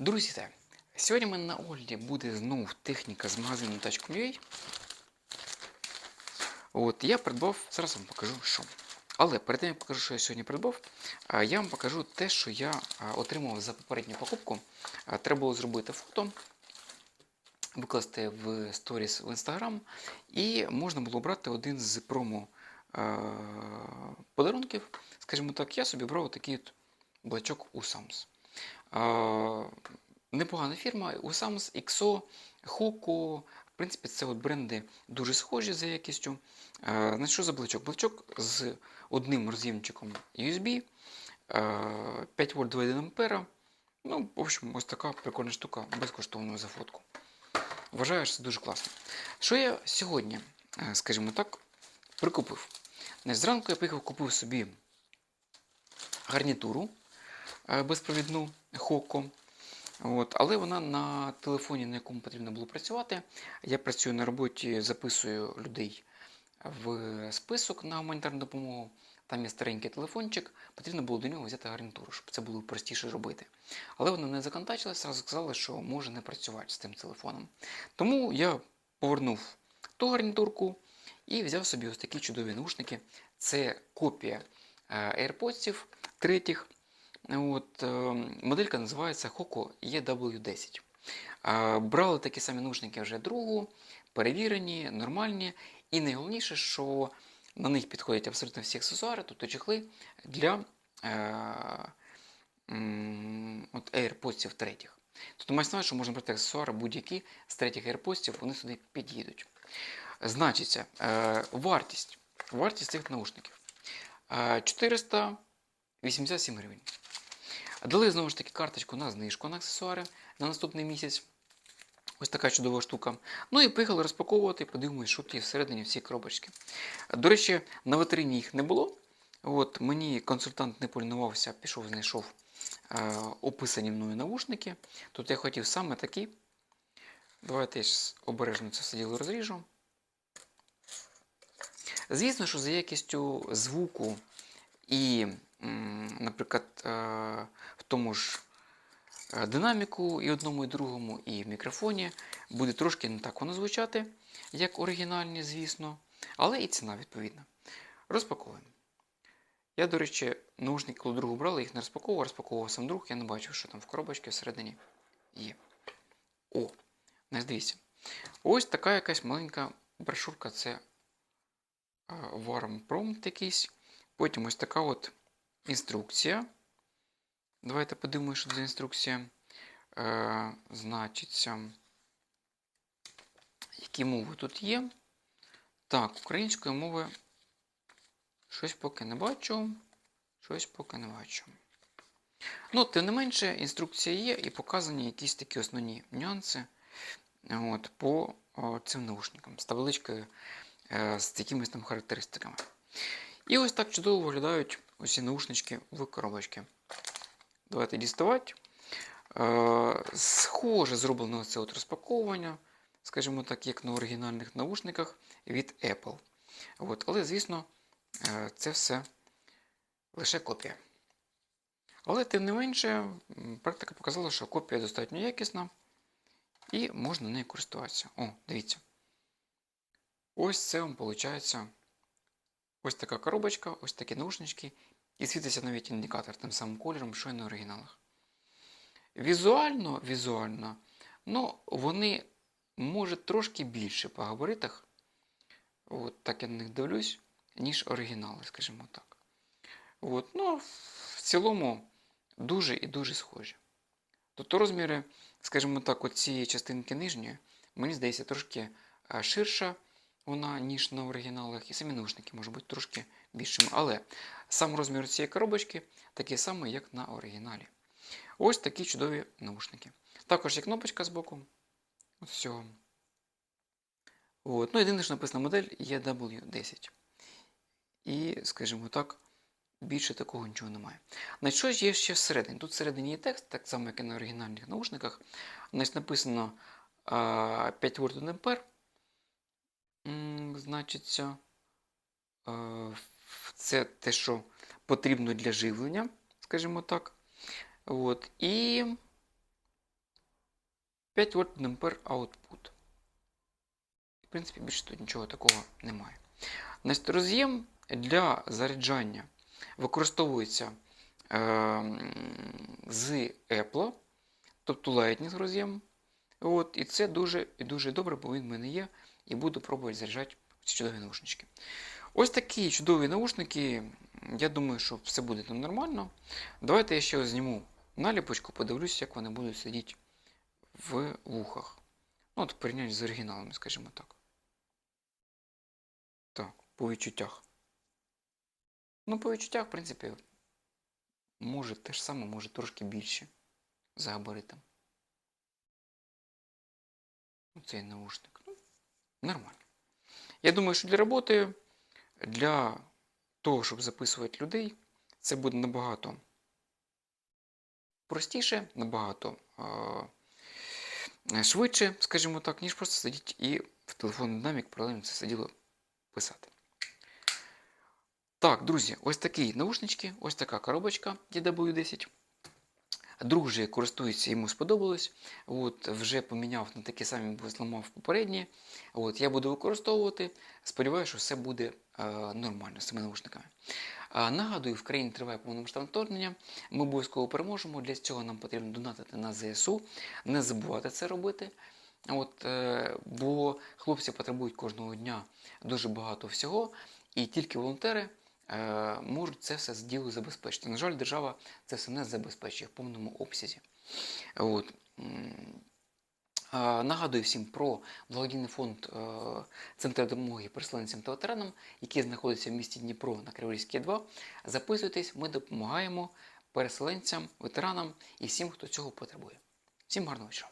Друзі, та, сьогодні в мене на огляді буде знову техніка з магазину Touch.com.ua. От, я придбав, зараз вам покажу, що. Але перед тим, як покажу, що я сьогодні придбав, я вам покажу те, що я отримав за попередню покупку. Треба було зробити фото, викласти в сторіс в Instagram, і можна було обрати один з промо подарунків. Скажімо так, я собі брав такий блачок у Sams. Непогана фірма, Usams, XO, Hoku. В принципі, це от бренди дуже схожі за якістю. Значить, що за блочок? Блочок з одним роз'ємчиком USB, 5 вольт 2,1 ампера. Ну, в общем, ось така прикольна штука безкоштовно за фотку. Вважаю, що це дуже класно. Що я сьогодні, е, скажімо так, прикупив? Зранку я поїхав купив собі гарнітуру е, безпровідну Хоко. От, але вона на телефоні, на якому потрібно було працювати. Я працюю на роботі, записую людей в список на гуманітарну допомогу. Там є старенький телефончик, потрібно було до нього взяти гарнітуру, щоб це було простіше робити. Але вона не законтачилась, зразу сказали, що може не працювати з тим телефоном. Тому я повернув ту гарнітурку і взяв собі ось такі чудові наушники. Це копія е, AirPods третіх. От, е, моделька називається Hoco EW10. Е, Брали такі самі наушники вже другу, перевірені, нормальні. І найголовніше, що на них підходять абсолютно всі аксесуари, тобто чехли для е, м, от AirPods третіх. Тобто на увазі, що можна брати аксесуари будь-які з третіх AirPods, вони сюди під'їдуть. Значиться, е, вартість. Вартість цих наушників. Е, 487 гривень. Дали знову ж таки карточку на знижку на аксесуари на наступний місяць. Ось така чудова штука. Ну і поїхали розпаковувати, подивимось, що тут є всередині всі коробочки. До речі, на витрині їх не було. От Мені консультант не полінувався, пішов, знайшов е, описані мною навушники. Тут я хотів саме такі. Давайте я обережно це все діло розріжу. Звісно, що за якістю звуку і, наприклад, е, в тому ж е, динаміку і одному, і другому, і в мікрофоні буде трошки не так воно звучати, як оригінальні, звісно, але і ціна відповідна. Розпаковуємо. Я, до речі, наушники, коли другу брали, їх не розпаковував, розпаковував сам друг, я не бачив, що там в коробочці всередині є. О, не дивіться. Ось така якась маленька брошурка, це Warm Prompt якийсь. Потім ось така от інструкція. Давайте подивимося, що за інструкція. Е, значиться, які мови тут є. Так, української мови щось поки не бачу. Щось поки не бачу. Ну, тим не менше, інструкція є і показані якісь такі основні нюанси от, по о, цим наушникам з табличкою е, з якимись там характеристиками. І ось так чудово виглядають усі наушнички в коробочці. Давайте діставати. Е, Схоже зроблено це от розпаковування, скажімо так, як на оригінальних наушниках від Apple. От, але, звісно, е, це все лише копія. Але, тим не менше, практика показала, що копія достатньо якісна і можна нею користуватися. О, дивіться. Ось це вам виходить. Ось така коробочка, ось такі наушнички, і світиться навіть індикатор тим самим кольором, що й на оригіналах. Візуально, візуально, ну, вони можуть трошки більше по габаритах, от так я на них дивлюсь, ніж оригінали, скажімо так. От, ну, в цілому дуже і дуже схожі. Тобто розміри, скажімо так, цієї частинки нижньої, мені здається, трошки е, ширша вона, ніж на оригіналах, і самі наушники можуть бути трошки більшими. Але сам розмір цієї коробочки такий самий, як на оригіналі. Ось такі чудові наушники. Також є кнопочка з боку. От всього. От. Ну, єдине, що написана модель EW10. І, скажімо так, більше такого нічого немає. Значить, що ж є ще всередині? Тут всередині є текст, так само, як і на оригінальних наушниках. Значить, написано 5 вольт 1 ампер. Значиться, це те, що потрібно для живлення, скажімо так. От. І 5 Вт Ampere output. В принципі, більше тут нічого такого немає. Значить, роз'єм для заряджання використовується е, з Apple, тобто Lightning роз'єм. І це дуже і дуже добре, бо він в мене є, і буду пробувати заряджати ці чудові наушнички. Ось такі чудові наушники. Я думаю, що все буде там нормально. Давайте я ще зніму наліпочку, подивлюся, як вони будуть сидіти в вухах. Ну, от порівняно з оригіналами, скажімо так. Так, по відчуттях. Ну, по відчуттях, в принципі, може те ж саме, може трошки більше за габаритом. Цей наушник. Ну, нормально. Я думаю, що для роботи, для того, щоб записувати людей, це буде набагато простіше, набагато е, швидше, скажімо так, ніж просто сидіти і в телефонний динамік паралельно це сиділо писати. Так, друзі, ось такі наушнички, ось така коробочка DW10. Друг вже користується, йому сподобалось. От, вже поміняв на такі самі, бо зламав попередні. От, я буду використовувати. Сподіваюся, що все буде е, нормально з цими наушниками. Е, нагадую, в країні триває повномасштабне вторгнення. Ми обов'язково переможемо. Для цього нам потрібно донатити на ЗСУ. Не забувати це робити. От, е, бо хлопці потребують кожного дня дуже багато всього, і тільки волонтери можуть це все з діло забезпечити. На жаль, держава це все не забезпечує в повному обсязі. От. Нагадую всім про благодійний фонд е, Центру допомоги переселенцям та ветеранам, який знаходиться в місті Дніпро на Криворізькій 2. Записуйтесь, ми допомагаємо переселенцям, ветеранам і всім, хто цього потребує. Всім гарного вечора.